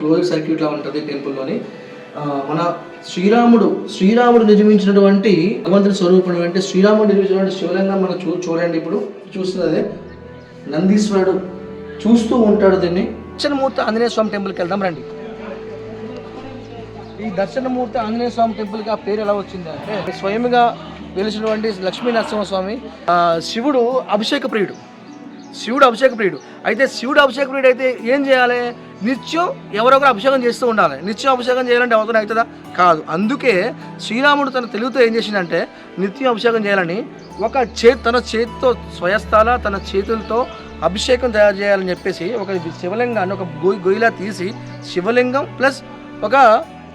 Close circuit లా ఉంటుంది టెంపుల్లోని. మన శ్రీరాముడు శ్రీరాముడు నిర్మించినటువంటి భగవంతుని స్వరూపం అంటే శ్రీరాముడు నిర్మించినటువంటి శివలింగం మనం చూ చూడండి ఇప్పుడు చూస్తున్నదే. నందీశ్వరుడు చూస్తూ ఉంటాడు దీన్ని. దర్శనమూర్తి ఆంజనేయ స్వామి టెంపుల్కి వెళ్దాం రండి. ఈ దర్శనమూర్తి ఆంజనేయ స్వామి టెంపుల్కి ఆ పేరు ఎలా వచ్చింది అంటే స్వయంగా వెలిసినటువంటి లక్ష్మీ నరసింహస్వామి శివుడు అభిషేక ప్రియుడు. శివుడు అభిషేక ప్రియుడు. అయితే శివుడు అభిషేక ప్రియుడు అయితే ఏం చేయాలి? నిత్యం ఎవరొకరు అభిషేకం చేస్తూ ఉండాలి. నిత్యం అభిషేకం చేయాలంటే ఎవరితో అవుతుందా? కాదు. అందుకే శ్రీరాముడు తన తెలుగుతో ఏం చేసిందంటే నిత్యం అభిషేకం చేయాలని ఒక చే తన చేతితో స్వయస్థాల తన చేతులతో అభిషేకం తయారు చేయాలని చెప్పేసి ఒక శివలింగాన్ని ఒక గొయ్యి గొయ్యిలా తీసి శివలింగం ప్లస్ ఒక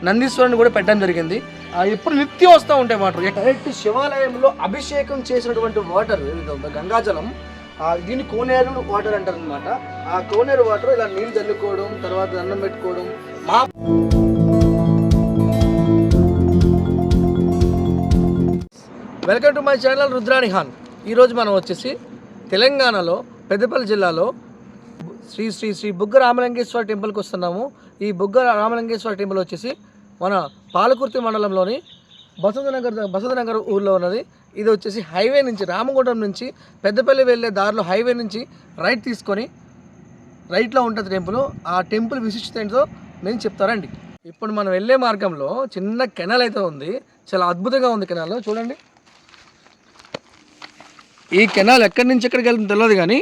నందీశ్వరుని కూడా పెట్టడం జరిగింది. ఆ ఎప్పుడు నిత్యం వస్తూ ఉంటాయి వాటర్ డైరెక్ట్ శివాలయంలో అభిషేకం చేసినటువంటి వాటర్ గంగాజలం దీన్ని కోనేరు వాటర్ అంటారు అనమాట ఆ కోనేరు వాటర్ ఇలా నీళ్ళు చల్లుకోవడం తర్వాత దండం పెట్టుకోవడం మా welcome to my channel Rudrani హాన్ ఈరోజు మనం వచ్చేసి తెలంగాణలో పెద్దపల్లి జిల్లాలో శ్రీ శ్రీ శ్రీ బుగ్గ రామలింగేశ్వర టెంపుల్కి వస్తున్నాము. ఈ బుగ్గ రామలింగేశ్వర టెంపుల్ వచ్చేసి మన పాలకుర్తి మండలంలోని బసవనగర్ బసవనగర్ ఊర్లో ఉన్నది. ఇది వచ్చేసి హైవే నుంచి రామగుండం నుంచి పెద్దపల్లి వెళ్ళే దారిలో హైవే నుంచి రైట్ తీసుకొని రైట్లో ఉంటుంది టెంపుల్. ఆ టెంపుల్ విశిష్టత ఏంటో నేను చెప్తారండి ఇప్పుడు మనం వెళ్ళే మార్గంలో చిన్న కెనాల్ అయితే ఉంది. చాలా అద్భుతంగా ఉంది కెనాల్ చూడండి. ఈ కెనాల్ ఎక్కడి నుంచి ఎక్కడికి వెళ్తుందో తెలియదు కానీ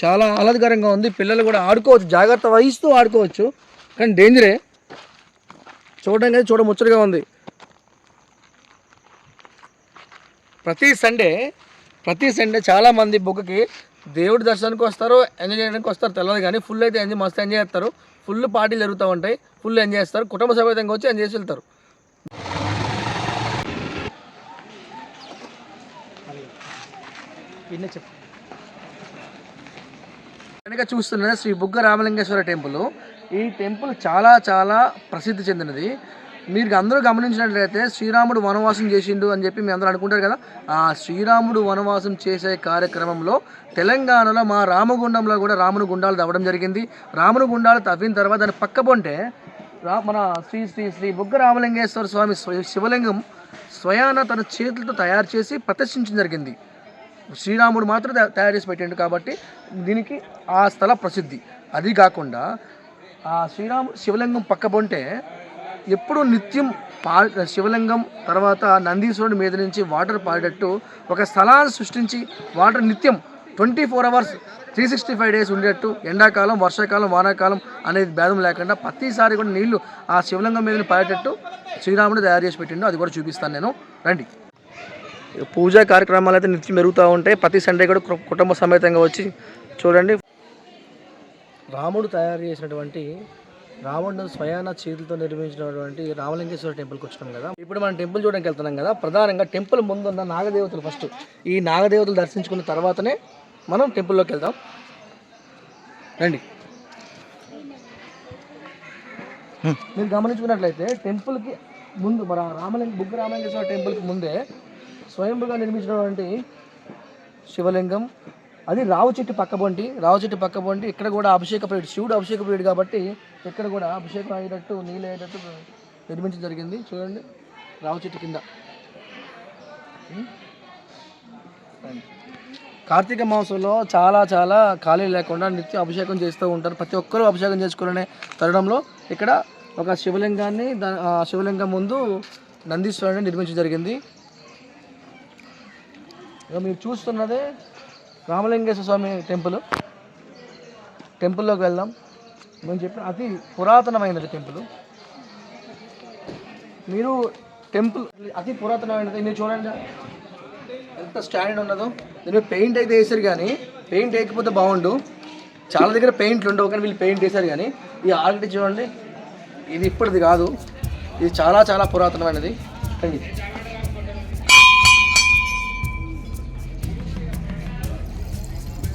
చాలా ఆహ్లాదకరంగా ఉంది. పిల్లలు కూడా ఆడుకోవచ్చు. జాగ్రత్త వహిస్తూ ఆడుకోవచ్చు. కానీ డేంజరే. చూడడానికి అయితే చూడ ముచ్చటగా ఉంది. ప్రతి సండే ప్రతి సండే చాలామంది బుక్కకి దేవుడి దర్శనానికి వస్తారు ఎంజాయ్ చేయడానికి వస్తారు తెలియదు కానీ ఫుల్ అయితే ఎంజాయ్ మస్తు ఎంజాయ్ చేస్తారు. ఫుల్ పార్టీలు జరుగుతూ ఉంటాయి ఫుల్ ఎంజాయ్ చేస్తారు కుటుంబ సమేతంగా వచ్చి ఎంజాయ్ చేసి వెళ్తారు. వెనక చూస్తున్నది శ్రీ బుగ్గ రామలింగేశ్వర టెంపుల్. ఈ టెంపుల్ చాలా చాలా ప్రసిద్ధి చెందినది. మీరు అందరూ గమనించినట్లయితే శ్రీరాముడు వనవాసం చేసిండు అని చెప్పి మీ అందరూ అనుకుంటారు కదా? ఆ శ్రీరాముడు వనవాసం చేసే కార్యక్రమంలో తెలంగాణలో మా రామగుండంలో కూడా రాముని గుండాలు తవ్వడం జరిగింది. రాముని గుండాలు తవ్విన తర్వాత దాని పక్క పొంటే రా మన శ్రీ శ్రీ శ్రీ బుగ్గ రామలింగేశ్వర స్వామి శివలింగం స్వయాన తన చేతులతో తయారు చేసి ప్రదర్శించడం జరిగింది. శ్రీరాముడు మాత్రం తయారు చేసి పెట్టిండు కాబట్టి దీనికి ఆ స్థల ప్రసిద్ధి. అది కాకుండా ఆ శ్రీరాము శివలింగం పక్కపొంటే ఎప్పుడు నిత్యం పా శివలింగం తర్వాత నందీశ్వరుడి మీద నుంచి వాటర్ పాడేటట్టు ఒక స్థలాన్ని సృష్టించి వాటర్ నిత్యం twenty four hours three sixty five days ఉండేటట్టు ఎండాకాలం వర్షాకాలం వానాకాలం అనేది భేదం లేకుండా ప్రతిసారి కూడా నీళ్ళు ఆ శివలింగం మీద పాడేటట్టు శ్రీరాముడు తయారు చేసి పెట్టిండు. అది కూడా చూపిస్తాను నేను. రండి. పూజా కార్యక్రమాలు అయితే నిత్యం జరుగుతూ ఉంటాయి. ప్రతి సండే కూడా కు- కుటుంబ సమేతంగా వచ్చి చూడండి. రాముడు తయారు చేసినటువంటి రావణుడు స్వయాన చేతులతో నిర్మించినటువంటి రామలింగేశ్వర టెంపుల్కి వచ్చినాం కదా. ఇప్పుడు మనం టెంపుల్ చూడడానికి వెళ్తున్నాం కదా. ప్రధానంగా టెంపుల్ ముందు ఉన్న నాగదేవతలు ఫస్ట్ ఈ నాగదేవతలు దర్శించుకున్న తర్వాతనే మనం టెంపుల్లోకి వెళ్దాం. రండి. మీరు గమనించుకున్నట్లయితే టెంపుల్కి ముందు మన రామలింగ బుగ్గ రామలింగేశ్వర టెంపుల్కి ముందే స్వయంభుగా నిర్మించినటువంటి శివలింగం అది రావు చెట్టు పక్క రావు చెట్టు పక్క ఇక్కడ కూడా అభిషేక ప్రియుడు శివుడు అభిషేక ప్రియుడు కాబట్టి ఇక్కడ కూడా అభిషేకం అయ్యేటట్టు నీళ్ళు అయ్యేటట్టు నిర్మించడం జరిగింది. చూడండి రావు చెట్టు కింద. కార్తీక మాసంలో చాలా చాలా ఖాళీ లేకుండా నిత్యం అభిషేకం చేస్తూ ఉంటారు. ప్రతి ఒక్కరూ అభిషేకం చేసుకోవాలనే తరుణంలో ఇక్కడ ఒక శివలింగాన్ని ఆ శివలింగం ముందు నందీశ్వరుని నిర్మించడం జరిగింది. ఇక మీరు చూస్తున్నదే రామలింగేశ్వర స్వామి టెంపుల్. టెంపుల్లోకి వెళ్దాం. మేము చెప్పిన అతి పురాతనమైనది టెంపుల్. మీరు టెంపుల్ అతి పురాతనమైనది మీరు చూడండి. ఎంత స్టాండర్డ్ ఉన్నదో. దీని పెయింట్ అయితే వేసారు కానీ పెయింట్ వేయకపోతే బాగుండు. చాలా దగ్గర పెయింట్లు ఉండవు కానీ వీళ్ళు పెయింట్ వేసారు కానీ ఈ ఆల్రెడీ చూడండి. ఇది ఇప్పటిది కాదు. ఇది చాలా చాలా పురాతనమైనది.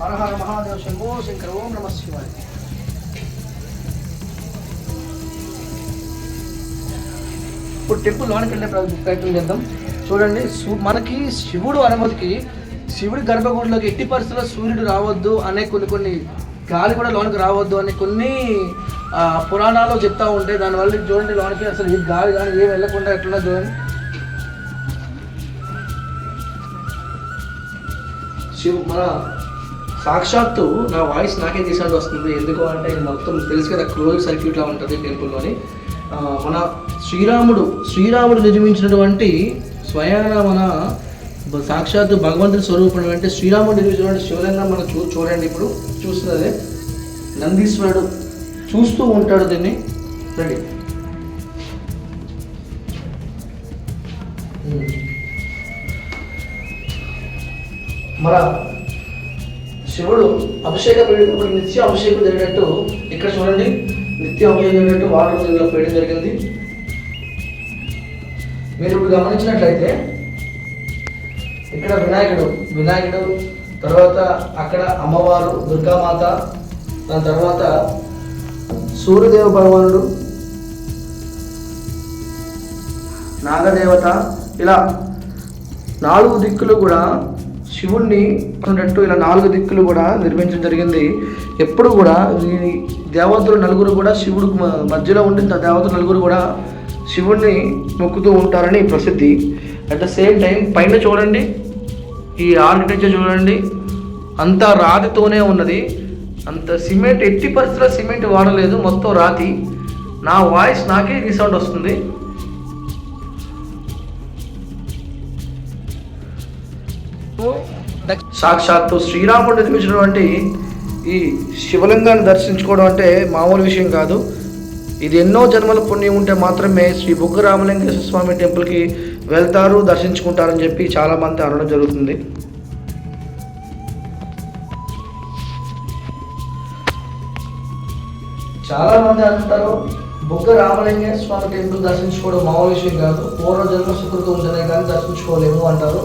రండి. హర మహాదేవ శంభో శంకర ఓం నమ శివాయ ఇప్పుడు టెంపుల్ లోనికి వెళ్ళే ప్రయత్నం చేద్దాం చూడండి మనకి శివుడు అనుమతికి శివుడి గర్భగుడిలోకి ఎట్టి పరిస్థితుల్లో సూర్యుడు రావద్దు అనే కొన్ని కొన్ని గాలి కూడా లోనికి రావద్దు అని కొన్ని పురాణాలు చెప్తా ఉంటాయి దానివల్ల చూడండి లోనికి అసలు ఈ గాలి కానీ ఏం వెళ్ళకుండా ఎట్లా చూడండి శివు మన సాక్షాత్తు నా వాయిస్ నాకే తీసినట్టు వస్తుంది. ఎందుకు అంటే మొత్తం తెలుసు కదా క్లోజ్ సర్క్యూట్లా ఉంటుంది టెంపుల్లోని. మన శ్రీరాముడు శ్రీరాముడు నిర్మించినటువంటి స్వయాన మన సాక్షాత్తు భగవంతుని స్వరూపం అంటే శ్రీరాముడు నిర్మించినటువంటి శివలింగం మనం చూ చూడండి ఇప్పుడు. చూస్తున్నదే నందీశ్వరుడు చూస్తూ ఉంటాడు దీన్ని. రండి. మన శివుడు అభిషేక వేడినప్పుడు నిత్య అభిషేకం జరిగినట్టు ఇక్కడ చూడండి. నిత్య అభిషేకం జరిగినట్టు వాటర్ దీనిలో వేయడం జరిగింది. మీరు ఇప్పుడు గమనించినట్లయితే ఇక్కడ వినాయకుడు వినాయకుడు తర్వాత అక్కడ అమ్మవారు దుర్గామాత దాని తర్వాత సూర్యదేవ భగవానుడు నాగదేవత ఇలా నాలుగు దిక్కులు కూడా శివుణ్ణి ఉన్నట్టు ఇలా నాలుగు దిక్కులు కూడా నిర్మించడం జరిగింది. ఎప్పుడు కూడా ఈ దేవతలు నలుగురు కూడా శివుడు మధ్యలో ఉండి ఆ దేవతలు నలుగురు కూడా శివుణ్ణి మొక్కుతూ ఉంటారని ప్రసిద్ధి. అట్ ద సేమ్ టైం పైన చూడండి ఈ ఆర్కిటెక్చర్ చూడండి అంతా రాతితోనే ఉన్నది. అంత సిమెంట్ ఎట్టి పరిస్థితుల్లో సిమెంట్ వాడలేదు మొత్తం రాతి. నా వాయిస్ నాకే రీసౌండ్ వస్తుంది. సాక్షాత్తు శ్రీరాముడు నిర్మించినటువంటి ఈ శివలింగాన్ని దర్శించుకోవడం అంటే మామూలు విషయం కాదు. ఇది ఎన్నో జన్మల పుణ్యం ఉంటే మాత్రమే శ్రీ బుగ్గ రామలింగేశ్వర స్వామి టెంపుల్కి వెళ్తారు దర్శించుకుంటారని చెప్పి చాలామంది అనడం జరుగుతుంది. చాలా మంది అంటారు బుగ్గ రామలింగేశ్వర స్వామి టెంపుల్ దర్శించుకోవడం మామూలు విషయం కాదు. పూర్వ జన్మ సుకృతం ఉంటేనే కానీ దర్శించుకోలేము అంటారు.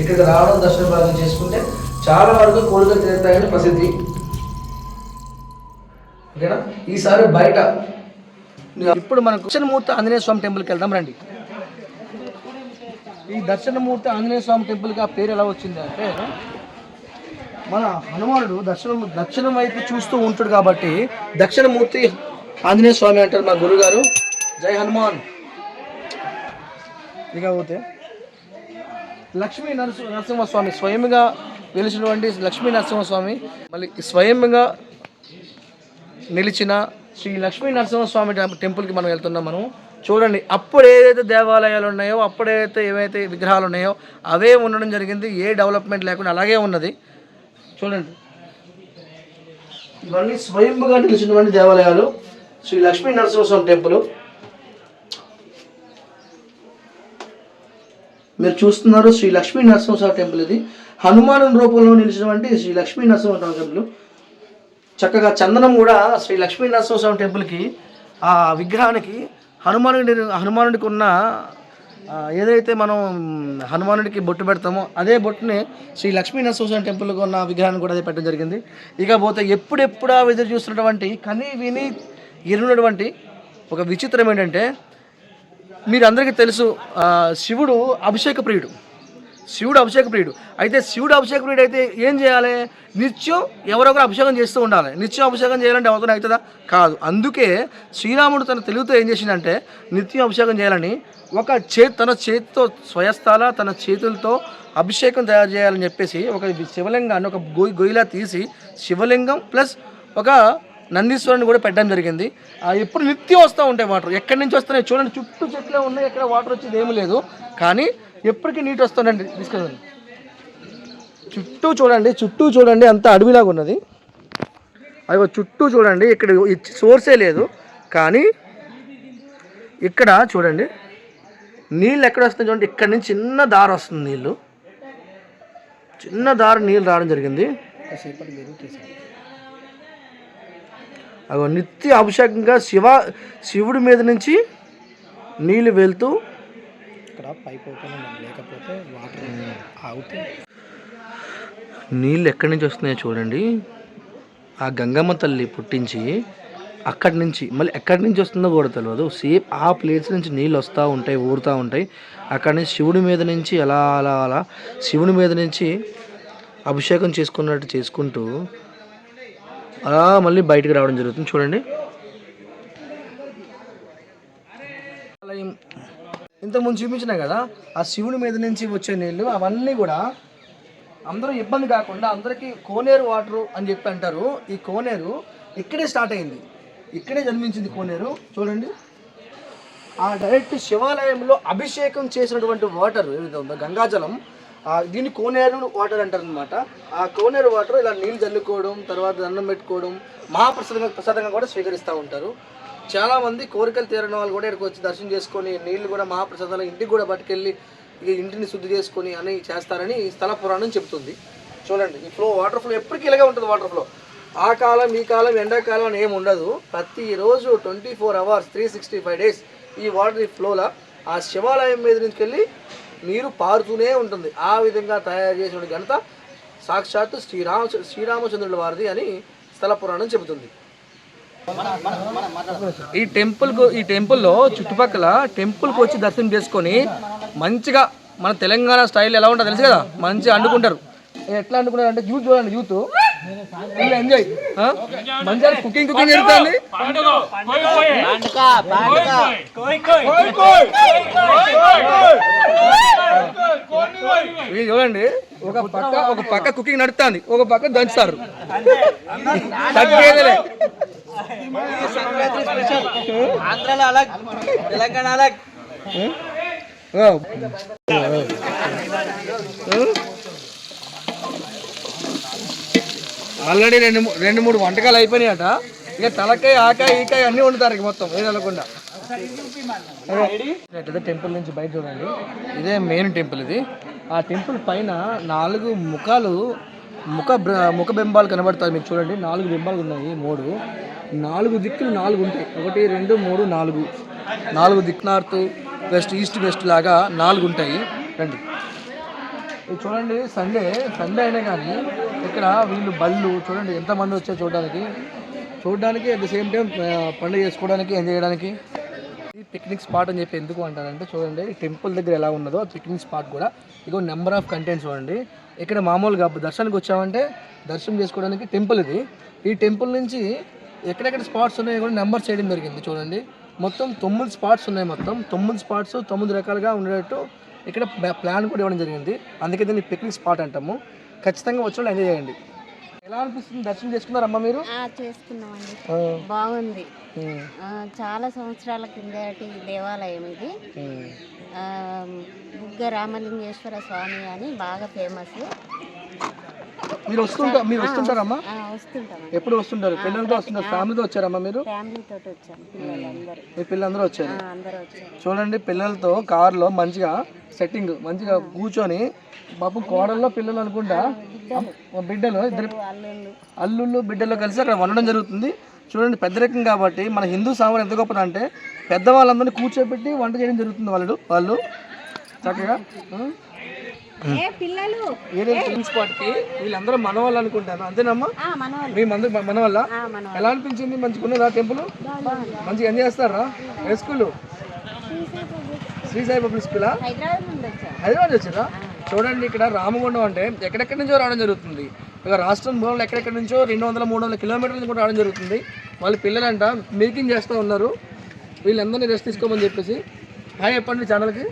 ఇక్కడికి రావడం దర్శన భాగం చేసుకుంటే చాలా వరకు కోరికలు తీరుతాయని ప్రసిద్ధి. ఓకేనా? ఈసారి బయట. ఇప్పుడు మనం దర్శనమూర్తి ఆంజనేయ స్వామి టెంపుల్కి వెళ్దాం రండి. ఈ దర్శనమూర్తి ఆంజనేయ స్వామి టెంపుల్కి ఆ పేరు ఎలా వచ్చింది అంటే మన హనుమానుడు దక్షిణం దక్షిణం వైపు చూస్తూ ఉంటాడు కాబట్టి దక్షిణమూర్తి ఆంజనేయ స్వామి అంటారు మా గురుగారు. జై హనుమాన్. ఇక పోతే లక్ష్మీ నరసి నరసింహస్వామి స్వయంగా వెలిసినటువంటి లక్ష్మీ నరసింహస్వామి. మళ్ళీ స్వయంగా నిలిచిన శ్రీ లక్ష్మీ నరసింహస్వామి టెంపుల్కి మనం వెళ్తున్నాం మనం చూడండి అప్పుడు ఏదైతే దేవాలయాలు ఉన్నాయో అప్పుడైతే ఏవైతే విగ్రహాలు ఉన్నాయో అవే ఉండడం జరిగింది. ఏ డెవలప్మెంట్ లేకుండా అలాగే ఉన్నది. చూడండి. ఇవన్నీ స్వయంగా నిలిచినటువంటి దేవాలయాలు. శ్రీ లక్ష్మీ నరసింహస్వామి టెంపుల్. మీరు చూస్తున్నారు శ్రీ లక్ష్మీ నరసింహస్వామి టెంపుల్ ఇది. హనుమాను రూపంలో నిలిచినటువంటి శ్రీ లక్ష్మీ నరసింహస్వామి టెంపుల్. చక్కగా చందనం కూడా శ్రీ లక్ష్మీ నరసింహస్వామి టెంపుల్కి ఆ విగ్రహానికి హనుమానుడి హనుమానుడికి ఉన్న ఏదైతే మనం హనుమానుడికి బొట్టు పెడతామో అదే బొట్టుని శ్రీ లక్ష్మీ నరసింహస్వామి టెంపుల్కి ఉన్న విగ్రహాన్ని కూడా అదే పెట్టడం జరిగింది. ఇకపోతే ఎప్పుడెప్పుడా ఎదురు చూస్తున్నటువంటి కని విని ఎరునటువంటి ఒక విచిత్రం ఏంటంటే మీరు అందరికీ తెలుసు శివుడు అభిషేక ప్రియుడు. శివుడు అభిషేక ప్రియుడు. అయితే శివుడు అభిషేక ప్రియుడు అయితే ఏం చేయాలి? నిత్యం ఎవరొకరు అభిషేకం చేస్తూ ఉండాలి. నిత్యం అభిషేకం చేయాలంటే ఎవరితో అవుతుందా? కాదు. అందుకే శ్రీరాముడు తన తెలుగుతో ఏం చేసిందంటే నిత్యం అభిషేకం చేయాలని ఒక చే తన చేతితో స్వయస్థాల తన చేతులతో అభిషేకం తయారు చేయాలని చెప్పేసి ఒక శివలింగాన్ని ఒక గొయ్యిలా తీసి శివలింగం ప్లస్ ఒక నందీశ్వరుని కూడా పెట్టడం జరిగింది. ఆ ఎప్పుడు నిత్యం వస్తూ ఉంటాయి వాటర్. ఎక్కడి నుంచి వస్తున్నాయి చూడండి. చుట్టూ చెట్లే ఉన్నాయి ఎక్కడ వాటర్ వచ్చేది ఏమీ లేదు. కానీ ఎప్పటికీ నీటి వస్తుందండి తీసుకెళ్ళండి. చుట్టూ చూడండి చుట్టూ చూడండి. అంత అడవిలాగా ఉన్నది. అదిగో చుట్టూ చూడండి. ఇక్కడ సోర్సే లేదు. కానీ ఇక్కడ చూడండి. నీళ్ళు ఎక్కడ వస్తుంది చూడండి. ఇక్కడ నుంచి చిన్న దారి వస్తుంది నీళ్ళు. చిన్న దారి నీళ్ళు రావడం జరిగింది. నిత్య అభిషేకంగా శివ శివుడి మీద నుంచి నీళ్ళు వెళ్తూ ఇక్కడ పైప్ ఓపెన్ లేకపోతే వాటర్ నీళ్ళు ఎక్కడి నుంచి వస్తున్నాయో చూడండి. ఆ గంగమ్మ తల్లి పుట్టించి అక్కడి నుంచి మళ్ళీ ఎక్కడి నుంచి వస్తుందో కూడా తెలియదు సేమ్ ఆ ప్లేస్ నుంచి నీళ్ళు వస్తూ ఉంటాయి ఊరుతూ ఉంటాయి. అక్కడి నుంచి శివుడి మీద నుంచి అలా అలా అలా శివుడి మీద నుంచి అభిషేకం చేసుకున్నట్టు చేసుకుంటూ అలా మళ్ళీ బయటికి రావడం జరుగుతుంది. చూడండి. ఆలయం ఇంతకుముందు చూపించినా కదా ఆ శివుని మీద నుంచి వచ్చే నీళ్ళు అవన్నీ కూడా అందరూ ఇబ్బంది కాకుండా అందరికీ కోనేరు వాటరు అని చెప్పి అంటారు. ఈ కోనేరు ఇక్కడే స్టార్ట్ అయింది. ఇక్కడే జన్మించింది కోనేరు. చూడండి. ఆ డైరెక్ట్ శివాలయంలో అభిషేకం చేసినటువంటి వాటర్ ఏదైతే ఉందో గంగాజలం దీన్ని కోనేరు వాటర్ అంటారు అనమాట ఆ కోనేరు వాటర్ ఇలా నీళ్ళు చల్లుకోవడం తర్వాత దండం పెట్టుకోవడం మహాప్రసాదంగా ప్రసాదంగా కూడా స్వీకరిస్తూ ఉంటారు. చాలా మంది కోరికలు తీరని వాళ్ళు కూడా ఇక్కడికి వచ్చి దర్శనం చేసుకొని నీళ్ళు కూడా మహాప్రసాదాలు ఇంటికి కూడా పట్టుకెళ్ళి ఇక ఇంటిని శుద్ధి చేసుకొని అని చేస్తారని ఈ స్థల పురాణం చెబుతుంది. చూడండి ఈ ఫ్లో వాటర్ ఫ్లో ఎప్పటికీ ఇలాగే ఉంటుంది వాటర్ ఫ్లో. ఆ కాలం ఈ కాలం ఎండాకాలం అని ఏమి ఉండదు. ప్రతిరోజు twenty four hours three sixty five days ఈ వాటర్ ఈ ఫ్లోలో ఆ శివాలయం మీద నుంచి వెళ్ళి నీరు పారుతూనే ఉంటుంది. ఆ విధంగా తయారు చేసిన ఘనత సాక్షాత్తు శ్రీరామ శ్రీరామచంద్రుల వారిది అని స్థల పురాణం చెబుతుంది. ఈ టెంపుల్ ఈ టెంపుల్లో చుట్టుపక్కల టెంపుల్కి వచ్చి దర్శనం చేసుకొని మంచిగా మన తెలంగాణ స్టైల్ ఎలా ఉంటుందో తెలుసు కదా? మంచిగా అండుకుంటారు. ఎట్లా అండుకుంటారు అంటే యూత్ చూడండి యూత్. ఎంజాయ్ మంచిగా కుకింగ్ కుకింగ్ జరుగుతుంది ఇది చూడండి ఒక పక్క ఒక పక్క కుకింగ్ నడుస్తుంది ఒక పక్క దంచుతారు. తగ్గేదిలే. తెలంగాణ. ఆల్రెడీ రెండు రెండు మూడు వంటకాలు అయిపోయినాయట. ఇక తలకాయ ఆకాయ ఈకాయ అన్నీ వండుతారు ఇక మొత్తం ఏది వెళ్ళకుండా. టెంపుల్ నుంచి బయట చూడండి. ఇదే మెయిన్ టెంపుల్ ఇది. ఆ టెంపుల్ పైన నాలుగు ముఖాలు ముఖ ముఖ బింబాలు కనబడతాయి. మీకు చూడండి నాలుగు బింబాలు ఉన్నాయి మూడు. నాలుగు దిక్కులు నాలుగు ఉంటాయి. ఒకటి రెండు మూడు నాలుగు. నాలుగు దిక్ నార్త్ వెస్ట్ ఈస్ట్ వెస్ట్ లాగా నాలుగు ఉంటాయి. రండి. ఇది చూడండి సండే సండే అయినా కానీ ఇక్కడ వీళ్ళు బళ్ళు చూడండి ఎంతమంది వచ్చారు చూడడానికి. చూడడానికి అట్ ద సేమ్ టైం పండుగ చేసుకోవడానికి ఎంజాయ్ చేయడానికి? పిక్నిక్ స్పాట్ అని చెప్పి ఎందుకు అంటారంటే చూడండి టెంపుల్ దగ్గర ఎలా ఉన్నదో పిక్నిక్ స్పాట్ కూడా. ఇగో నెంబర్ ఆఫ్ కంటెంట్ చూడండి. ఇక్కడ మామూలుగా దర్శనానికి వచ్చామంటే దర్శనం చేసుకోవడానికి టెంపుల్ ఇది. ఈ టెంపుల్ నుంచి ఎక్కడెక్కడ స్పాట్స్ ఉన్నాయో కూడా నెంబర్ చేయడం జరిగింది చూడండి. మొత్తం తొమ్మిది స్పాట్స్ ఉన్నాయి మొత్తం. తొమ్మిది స్పాట్స్ తొమ్మిది రకాలుగా ఉండేటట్టు ఇక్కడ ప్లాన్ కూడా ఇవ్వడం జరిగింది. అందుకే దీన్ని పిక్నిక్ స్పాట్ అంటాము. ఖచ్చితంగా వచ్చి ఎంజాయ్ చేయండి. ఎలా అనిపిస్తుంది దర్శనం చేసుకున్నారమ్మా మీరు? ఆ, చేసుకున్నామండి. బాగుంది. చాలా సంవత్సరాల కిందటి దేవాలయం ఇది. బుగ్గ రామలింగేశ్వర స్వామి అని బాగా ఫేమస్. మీరు వస్తుంటారు మీరు వస్తుంటారమ్మా? ఎప్పుడు వస్తుంటారు? పిల్లలతో వస్తుంటారు ఫ్యామిలీతో వచ్చారమ్మా మీరు? మీ పిల్లలందరూ వచ్చారు. చూడండి పిల్లలతో కార్లో మంచిగా సెట్టింగ్ మంచిగా కూర్చొని పాపం కోడల్లో పిల్లలు అనుకుంటా? బిడ్డలు. ఇద్దరు అల్లుళ్ళు. బిడ్డలు కలిసి అక్కడ వండడం జరుగుతుంది. చూడండి పెద్దరికం కాబట్టి మన హిందూ సాంబార్ ఎంత గొప్పదంటే పెద్దవాళ్ళందరినీ కూర్చోబెట్టి వంట చేయడం జరుగుతుంది వాళ్ళు వాళ్ళు. చక్కగా? ఏదైతే పిక్నిక్ స్పాట్కి వీళ్ళందరూ మన వాళ్ళు అనుకుంటాను అంతేనమ్మా? ఆ, మనవాళ్ళు. మీ మంది మన వల్ల ఆ, మనవాళ్ళు. ఎలా అనిపించింది? మంచిగా టెంపుల్? మంచిగా ఎంజాయ్ చేస్తారా? ఏ స్కూల్? శ్రీ సాయి పబ్లిక్ స్కూలా? హైదరాబాద్ వచ్చారు. చూడండి ఇక్కడ రామగుండం అంటే ఎక్కడెక్కడి నుంచో రావడం జరుగుతుంది. ఇక రాష్ట్రం మూలంలో ఎక్కడెక్కడి నుంచో రెండు వందల మూడు వందల కిలోమీటర్ల నుంచి కూడా రావడం జరుగుతుంది. వాళ్ళ పిల్లలంట మిల్కింగ్ చేస్తూ ఉన్నారు. వీళ్ళందరినీ రెస్ట్ తీసుకోమని చెప్పేసి. హాయ్ చెప్పండి ఛానల్కి.